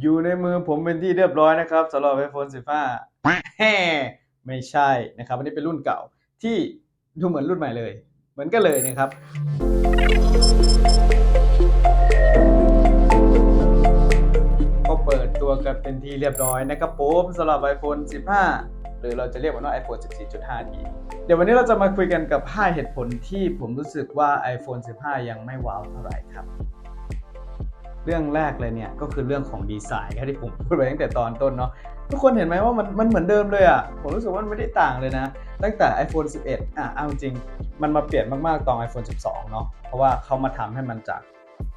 อยู่ในมือผมเป็นที่เรียบร้อยนะครับสำหรับ iPhone 15แฮ่ไม่ใช่นะครับ อันนี้เป็นรุ่นเก่าที่ดูเหมือนรุ่นใหม่เลย เหมือนกันเลยนะครับ ก็เปิดตัวกันเป็นที่เรียบร้อยนะครับผมสำหรับ iPhone 15 หรือเราจะเรียกมันว่า iPhone 14.5 ดีเดี๋ยววันนี้เราจะมาคุยกันกับ 5 เหตุผลที่ผมรู้สึกว่า iPhone 15 ยังไม่ว้าวเท่าไหร่ครับ เรื่องแรกเลยเนี่ยก็คือเรื่องของดีไซน์ครับที่ผมพูดไปตั้งแต่ตอนต้นเนาะทุกคนเห็นไหมว่ามันมันเหมือนเดิมเลยอะ่ะผมรู้สึกว่ามันไม่ได้ต่างเลยนะ ตั้งแต่ iPhone 11 อะเอาจริง มันมาเปลี่ยนมากๆตอน iPhone 12 เนาะเพราะว่าเขามาทำให้มันจาก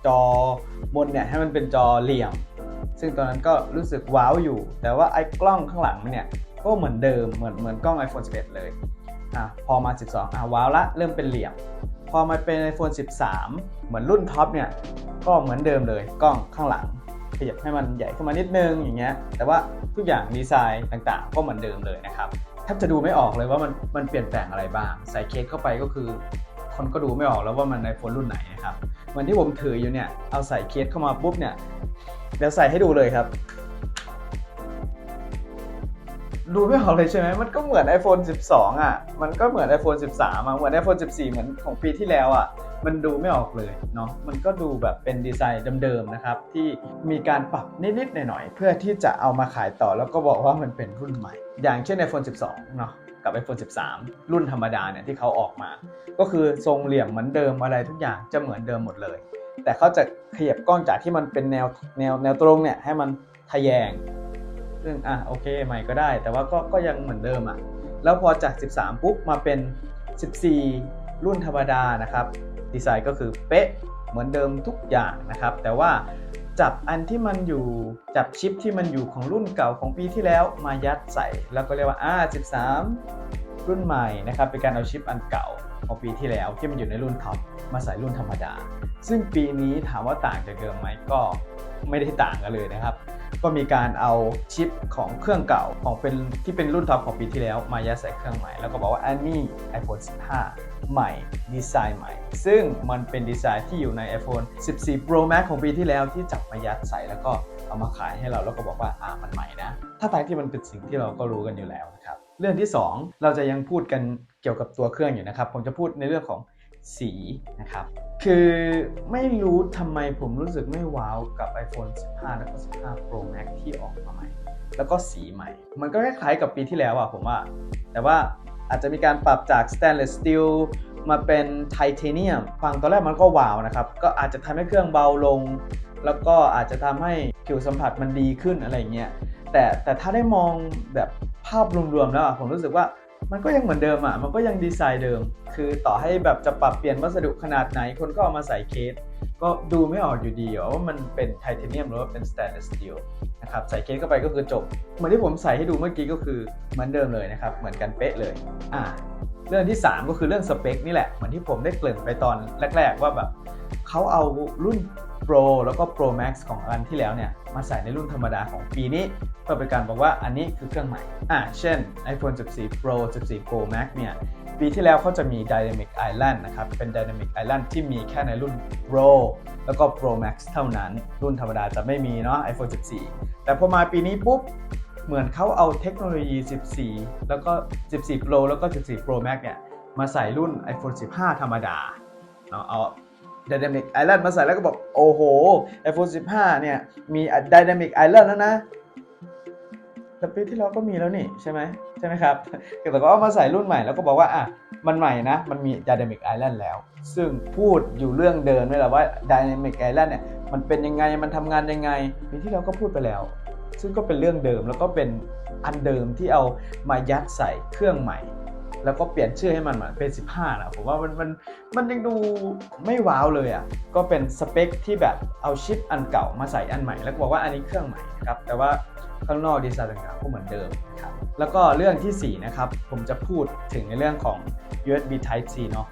จอบนเนี่ยให้มันเป็นจอเหลี่ยม ซึ่งตอนนั้นก็รู้สึกว้าวอยู่ แต่ว่าไอ้กล้องข้างหลังมันเนี่ยก็เหมือนเดิมเหมือนเหมือนกล้อง iPhone 11 เลยอะพอมา 12 อะว้าวละเริ่มเป็นเหลี่ยม พอมาเป็น iPhone 13 เหมือนรุ่นท็อปเนี่ยก็เหมือนเดิมเลยกล้องข้างหลังขยับให้มันใหญ่ขึ้นมานิดนึงอย่างเงี้ยแต่ว่าทุกอย่างดีไซน์ต่างๆ ก็เหมือนเดิมเลยนะครับแทบจะดูไม่ออกเลยว่ามันมันเปลี่ยนแปลงอะไรบ้าง ใส่เคสเข้าไปก็คือ คนก็ดูไม่ออกแล้วว่ามันไอโฟนรุ่นไหนนะครับเหมือนที่ผมถืออยู่เนี่ยเอาใส่เคสเข้ามาปุ๊บเนี่ยเดี๋ยวใส่ให้ดูเลยครับ ดูไม่ออกเลยใช่ไหมมันก็เหมือน iPhone 12 อะ มันก็เหมือน iPhone 13อะเหมือน iPhone 14 เหมือนของปีที่แล้วอะ มันดูไม่ออกเลยเนาะ มันก็ดูแบบเป็นดีไซน์เดิมๆนะครับ ที่มีการปรับนิดๆหน่อยๆ เพื่อที่จะเอามาขายต่อแล้วก็บอกว่ามันเป็นรุ่นใหม่ อย่างเช่น iPhone 12 เนาะกับ iPhone 13 รุ่นธรรมดาเนี่ยที่เขาออกมา ก็คือทรงเหลี่ยมเหมือนเดิมอะไรทุกอย่างจะเหมือนเดิมหมดเลย แต่เขาจะขยับกล้องจากที่มันเป็นแนวแนวแนวตรงเนี่ยให้มันทะแยง ซึ่งอะโอเคใหม่ก็ได้ แต่ว่าก็ก็ยังเหมือนเดิมอะแล้วพอจาก 13 ปุ๊บมาเป็น 14 รุ่นธรรมดานะครับ ดีไซน์ก็คือเป๊ะเหมือนเดิมทุกอย่างนะครับ แต่ว่าจับอันที่มันอยู่จับชิปที่มันอยู่ของรุ่นเก่าของปีที่แล้วมายัดใส่ แล้วก็เรียกว่าอ่า13 รุ่นใหม่นะครับเป็นการเอาชิปอันเก่าของปีที่แล้วที่มันอยู่ในรุ่นท็อปมาใส่รุ่นธรรมดา ซึ่งปีนี้ถามว่าต่างจากเดิมไหมก็ไม่ได้ต่างกันเลยนะครับ ก็มีการเอาชิปของเครื่องเก่าของเป็นที่เป็นรุ่นท็อปของปีที่แล้ว มายัดใส่เครื่องใหม่ แล้วก็บอกว่าอันนี้ iPhone 15 ใหม่ดีไซน์ใหม่ ซึ่งมันเป็นดีไซน์ที่อยู่ใน iPhone 14 Pro Max ของปีที่แล้วที่จับมายัดใส่แล้วก็เอามาขายให้เราแล้วก็บอกว่าอ่ามันใหม่นะ ถ้าทางที่มันเป็นสิ่งที่เราก็รู้กันอยู่แล้วนะครับ เรื่องที่ 2 เราจะยังพูดกันเกี่ยวกับตัวเครื่องอยู่นะครับ ผมจะพูดในเรื่องของ สีนะครับ คือไม่รู้ทำไมผมรู้สึกไม่ว้าวกับ iPhone 15 แล้วก็ 15 Pro Max ที่ออกมาใหม่ แล้วก็สีใหม่ มันก็คล้ายๆกับปีที่แล้วอะผมว่า แต่ว่าอาจจะมีการปรับจาก stainless steel มาเป็นไทเทเนียมฟังตอนแรกมันก็ว้าวนะครับ ก็อาจจะทำให้เครื่องเบาลง แล้วก็อาจจะทำให้ผิวสัมผัสมันดีขึ้นอะไรเงี้ยแต่แต่ถ้าได้มองแบบภาพรวมๆแล้วอะผมรู้สึกว่า มันก็ยังเหมือนเดิมอะ มันก็ยังดีไซน์เดิม คือต่อให้แบบจะปรับเปลี่ยนวัสดุขนาดไหน คนก็เอามาใส่เคส ก็ดูไม่ออกอยู่ดีว่ามันเป็นไทเทเนียมหรือว่าเป็นสแตนเลสสตีลนะครับใส่เคสเข้าไปก็คือจบ เหมือนที่ผมใส่ให้ดูเมื่อกี้ก็คือเหมือนเดิมเลยนะครับ เหมือนกันเป๊ะเลย อ่า เรื่องที่ 3 ก็คือเรื่องสเปคนี่แหละ เหมือนที่ผมได้เกริ่นไปตอนแรก ๆ ว่าแบบเขาเอารุ่น Pro แล้วก็ Pro Max ของอันที่แล้วเนี่ยมาใส่ในรุ่นธรรมดาของปีนี้เพื่อเป็นการบอกว่าอันนี้คือเครื่องใหม่อ่าเช่น iPhone 14 Pro 14 Pro Max เนี่ยปีที่แล้วเขาจะมี Dynamic Island นะครับ เป็น Dynamic Island ที่มีแค่ในรุ่น Pro แล้วก็ Pro Max เท่านั้น รุ่นธรรมดาจะไม่มีเนาะ iPhone 14 แต่พอมาปีนี้ปุ๊บ เหมือนเขาเอาเทคโนโลยี 14 แล้วก็ 14 Pro แล้วก็ 14 Pro Max เนี่ย มาใส่รุ่น iPhone 15 ธรรมดาเนาะเอา Dynamic Island มาใส่แล้วก็บอกโอ้โห iPhone 15 เนี่ย มี Dynamic Island แล้วนะแต่ปีที่แล้วก็มีแล้วนี่ใช่ไหมใช่ไหมครับ แต่ก็เอามาใส่รุ่นใหม่แล้วก็บอกว่าอะมันใหม่นะ มันมี Dynamic Island แล้ว ซึ่งพูดอยู่เรื่องเดิมนี่แหละว่า Dynamic Island เนี่ยมันเป็นยังไงมันทำงานยังไงปีที่แล้วก็พูดไปแล้ว ซึ่งก็เป็นเรื่องเดิมแล้วก็เป็นอันเดิมที่เอามายัดใส่เครื่องใหม่ แล้วก็เปลี่ยนชื่อให้มันมาเป็น 15นะผมว่ามันมันมันยังดูไม่ว้าวเลยอะ่ะก็เป็นสเปคที่แบบเอาชิปอันเก่ามาใส่อันใหม่ แล้วก็บอกว่าอันนี้เครื่องใหม่นะครับแต่ว่าข้างนอกดีไซน์ต่างๆก็เหมือนเดิมครับแล้วก็เรื่องทีสี่ 4 นะครับ ผมจะพูดถึงในเรื่องของ USB Type C เนาะ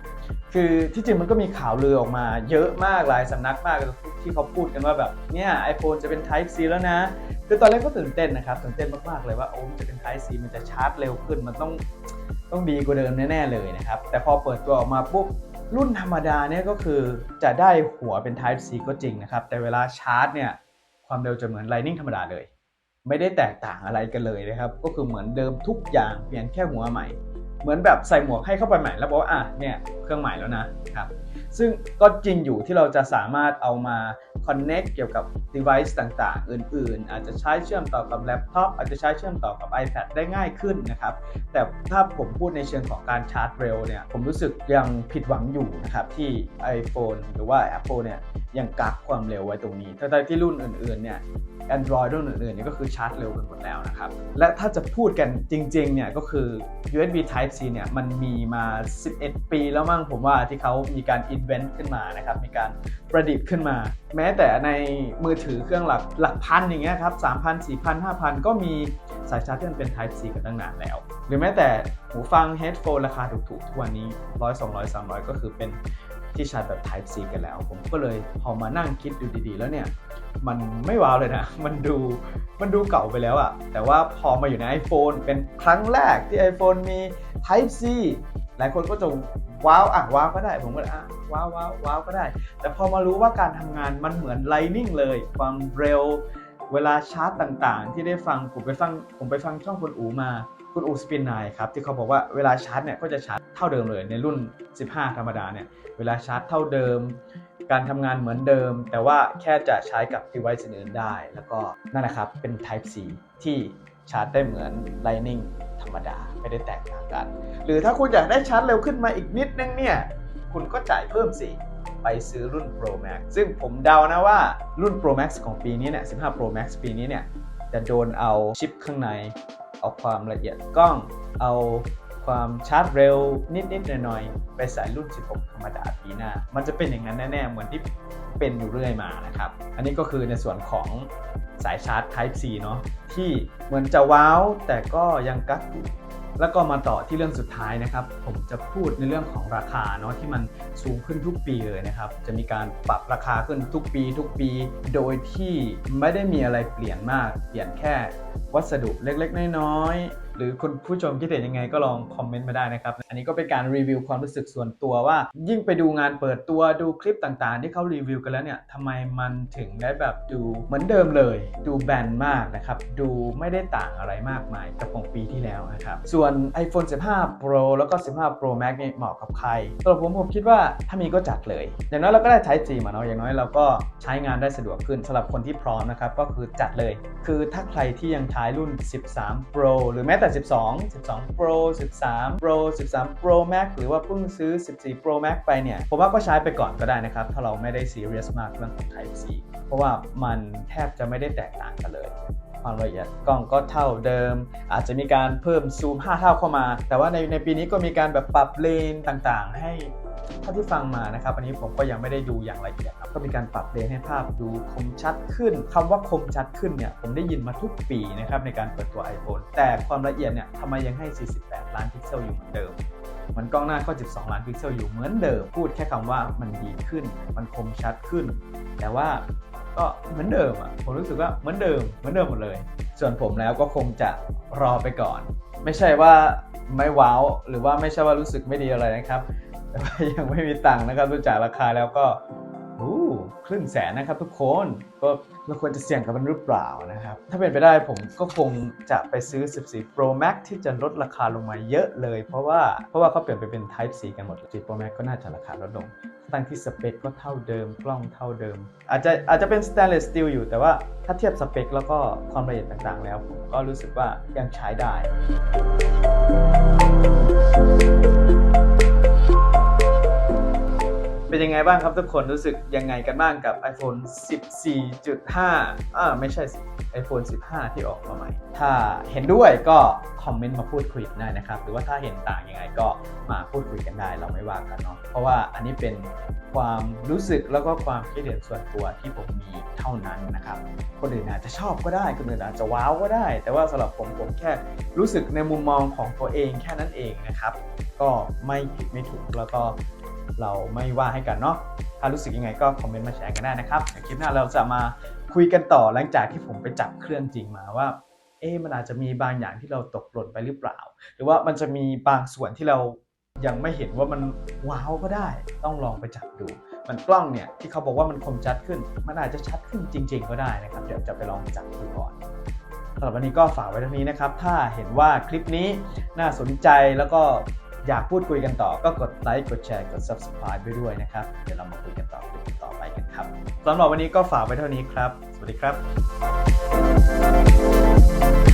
คือที่จริงมันก็มีข่าวลือออกมาเยอะมากหลายสำนักมากที่เขาพูดกันว่าแบบเนี่ย iPhone จะเป็น Type C แล้วนะคือตอนแรกก็ตื่นเต้นนะครับตื่นเต้นมากๆเลยว่าโอ้มันจะเป็น Type C มันจะชาร์จเร็วขึ้นมันต้อง ต้องดีกว่าเดิมแน่ๆเลยนะครับ แต่พอเปิดตัวออกมาปุ๊บรุ่นธรรมดาเนี่ยก็คือจะได้หัวเป็น Type C ก็จริงนะครับ แต่เวลาชาร์จเนี่ยความเร็วจะเหมือน Lightning ธรรมดาเลย ไม่ได้แตกต่างอะไรกันเลยนะครับ ก็คือเหมือนเดิมทุกอย่างเปลี่ยนแค่หัวใหม่ เหมือนแบบใส่หมวกให้เข้าไปใหม่แล้วบอกว่าอะเนี่ยเครื่องใหม่แล้วนะครับ ซึ่งก็จริงอยู่ที่เราจะสามารถเอามา connect เกี่ยวกับ device ต่างๆ อื่น ๆ อาจจะใช้เชื่อมต่อกับแล็ปท็อปอาจจะใช้เชื่อมต่อกับ iPad ได้ง่ายขึ้นนะครับ แต่ถ้าผมพูดในเชิงของการชาร์จเร็วเนี่ย ผมรู้สึกยังผิดหวังอยู่นะครับที่ iPhone หรือว่า Apple เนี่ย ยังกักความเร็วไว้ตรงนี้ทั้งๆที่รุ่นอื่นๆเนี่ย Android รุ่นอื่นๆเนี่ยก็คือชาร์จเร็วกันหมดแล้วนะครับ และถ้าจะพูดกันจริงๆเนี่ยก็คือ USB Type C เนี่ยมันมีมา 11 ปีแล้วมั้งผมว่าที่เขามีการ invent ขึ้นมานะครับ มีการประดิษฐ์ขึ้นมา แม้แต่ในมือถือเครื่องหลักหลักพันอย่างเงี้ยครับ3,000 4,000 5,000 ก็มีสายชาร์จที่มันเป็น Type C กันตั้งนานแล้ว หรือแม้แต่หูฟัง headphone ราคาถูกๆทุกวันนี้100 200 300 ก็คือเป็น ที่ชาร์จแบบ Type C กันแล้ว ผมก็เลยพอมานั่งคิดดูดีๆ แล้วเนี่ย มันไม่ว้าวเลยนะ มันดูมันดูเก่าไปแล้วอะแต่ว่าพอมาอยู่ใน iPhone เป็นครั้งแรกที่ iPhone มี Type C หลายคนก็จะว้าวอะว้าวก็ได้ ผมก็อะว้าวว้าวว้าวก็ได้ แต่พอมารู้ว่าการทำงานมันเหมือน Lightning เลย ความเร็วเวลาชาร์จต่างๆ ที่ได้ฟังผมไปฟังผมไปฟังช่องคุณอูมา คุณอูสปินไนครับที่เขาบอกว่าเวลาชาร์จเนี่ยก็จะชาร์จเท่าเดิมเลยในรุ่น 15 ธรรมดาเนี่ยเวลาชาร์จเท่าเดิม การทำงานเหมือนเดิม แต่ว่าแค่จะใช้กับ device อื่นๆได้ แล้วก็นั่นแหละครับเป็น Type C ที่ชาร์จได้เหมือน Lightning ธรรมดาไม่ได้แตกต่างกัน หรือถ้าคุณอยากได้ชาร์จเร็วขึ้นมาอีกนิดนึงเนี่ยคุณก็จ่ายเพิ่มสิไปซื้อรุ่น Pro Max ซึ่งผมเดานะว่ารุ่น Pro Max ของปีนี้เนี่ย 15 Pro Max ปีนี้เนี่ยจะโดนเอาชิปข้างใน เอาความละเอียดกล้อง เอาความชาร์จเร็วนิดๆหน่อยๆไปใส่รุ่น 16 ธรรมดาปีหน้า มันจะเป็นอย่างนั้นแน่ๆ เหมือนที่เป็นอยู่เรื่อยมานะครับ อันนี้ก็คือในส่วนของสายชาร์จ Type C เนาะที่เหมือนจะว้าวแต่ก็ยังกักอยู่ แล้วก็มาต่อที่เรื่องสุดท้ายนะครับ ผมจะพูดในเรื่องของราคาเนาะที่มันสูงขึ้นทุกปีเลยนะครับ จะมีการปรับราคาขึ้นทุกปี ทุกปี โดยที่ไม่ได้มีอะไรเปลี่ยนมาก เปลี่ยนแค่วัสดุเล็กๆ น้อยๆ หรือคุณผู้ชมคิดเห็นยังไงก็ลองคอมเมนต์มาได้นะครับ อันนี้ก็เป็นการรีวิวความรู้สึกส่วนตัวว่า ยิ่งไปดูงานเปิดตัวดูคลิปต่างๆ ที่เขารีวิวกันแล้วเนี่ยทำไมมันถึงได้แบบดูเหมือนเดิมเลย ดูแบนมากนะครับ ดูไม่ได้ต่างอะไรมากมายกับของปีที่แล้วนะครับ ส่วน iPhone 15 Pro แล้วก็ 15 Pro Max เนี่ยเหมาะกับใครสำหรับผมผมคิดว่าถ้ามีก็จัดเลย อย่างน้อยเราก็ได้ Type C มาเนาะอย่างน้อยเราก็ใช้งานได้สะดวกขึ้นสำหรับคนที่พร้อมนะครับก็คือจัดเลย คือถ้าใครที่ยังใช้รุ่น 13 Pro หรือแม้แต่12 12 Pro 13 Pro 13 Pro Max หรือว่าเพิ่งซื้อ 14 Pro Max ไปเนี่ย ผมว่าก็ใช้ไปก่อนก็ได้นะครับ ถ้าเราไม่ได้ซีเรียสมากเรื่องของ Type C เพราะว่ามันแทบจะไม่ได้แตกต่างกันเลยความละเอียดกล้องก็เท่าเดิม อาจจะมีการเพิ่มซูม 5 เท่าเข้ามา แต่ว่าในในปีนี้ก็มีการแบบปรับเลนต่างๆ ให้ เท่าที่ฟังมานะครับอันนี้ผมก็ยังไม่ได้ดูอย่างละเอียดครับก็มีการปรับเลนให้ภาพดูคมชัดขึ้นคำว่าคมชัดขึ้นเนี่ยผมได้ยินมาทุกปีนะครับในการเปิดตัว iPhone แต่ความละเอียดเนี่ยทำไมยังให้ 48 ล้านพิกเซลอยู่เหมือนเดิมมันกล้องหน้าก็ 12 ล้านพิกเซลอยู่เหมือนเดิม พูดแค่คำว่ามันดีขึ้น มันคมชัดขึ้น แต่ว่าก็เหมือนเดิมอะ ผมรู้สึกว่าเหมือนเดิม เหมือนเดิมหมดเลย ส่วนผมแล้วก็คงจะรอไปก่อน ไม่ใช่ว่าไม่ว้าว หรือว่าไม่ใช่ว่ารู้สึกไม่ดีอะไรนะครับ แต่ว่ายังไม่มีตังค์นะครับดูจากราคาแล้วก็อู้ครึ่งแสนนะครับทุกคนก็เราควรจะเสี่ยงกับมันหรือเปล่านะครับ ถ้าเป็นไปได้ผมก็คงจะไปซื้อ 14 Pro Max ที่จะลดราคาลงมาเยอะเลย เพราะว่าเพราะว่าเขาเปลี่ยนไปเป็น Type C กันหมด14 Pro Max ก็น่าจะราคาลดลงตั้งที่สเปคก็เท่าเดิมกล้องเท่าเดิม อาจจะอาจจะเป็น stainless steel อยู่แต่ว่าถ้าเทียบสเปคแล้วก็ความละเอียดต่างๆ แล้ว ผมก็รู้สึกว่ายังใช้ได้ ไงบ้างครับทุกคนรู้สึกยังไงกันบ้างกับ iPhone 14.5อ่าไม่ใช่สิ iPhone 15 ที่ออกมาใหม่ ถ้าเห็นด้วยก็คอมเมนต์มาพูดคุยกันได้นะครับ หรือว่าถ้าเห็นต่างยังไงก็มาพูดคุยกันได้เราไม่ว่ากันเนาะเพราะว่าอันนี้เป็นความรู้สึกแล้วก็ความคิดเห็นส่วนตัวที่ผมมีเท่านั้นนะครับ คนอื่นอาจจะชอบก็ได้ คนอื่นอาจจะว้าวก็ได้ แต่ว่าสำหรับผมผมแค่รู้สึกในมุมมองของตัวเองแค่นั้นเองนะครับ ก็ไม่ผิดไม่ถูกแล้วก็ เราไม่ว่าให้กันเนาะถ้ารู้สึกยังไงก็คอมเมนต์มาแชร์กันได้นะครับเดี๋ยวคลิปหน้าเราจะมาคุยกันต่อหลังจากที่ผมไปจับเครื่องจริงมาว่าเอ๊มันอาจจะมีบางอย่างที่เราตกหล่นไปหรือเปล่า หรือว่ามันจะมีบางส่วนที่เรายังไม่เห็นว่ามันว้าวก็ได้ ต้องลองไปจับดู มันกล้องเนี่ยที่เขาบอกว่ามันคมชัดขึ้น มันอาจจะชัดขึ้นจริง ๆ ก็ได้นะครับ เดี๋ยวจะไปลองจับดูก่อนสำหรับวันนี้ก็ฝากไว้เท่านี้นะครับ ถ้าเห็นว่าคลิปนี้น่าสนใจแล้วก็ อยากพูดคุยกันต่อก็กดไลค์กดแชร์กด subscribe ไปด้วยนะครับ เดี๋ยวเรามาคุยกันต่อคลิปต่อไปกันครับสำหรับวันนี้ก็ฝากไว้เท่านี้ครับ สวัสดีครับ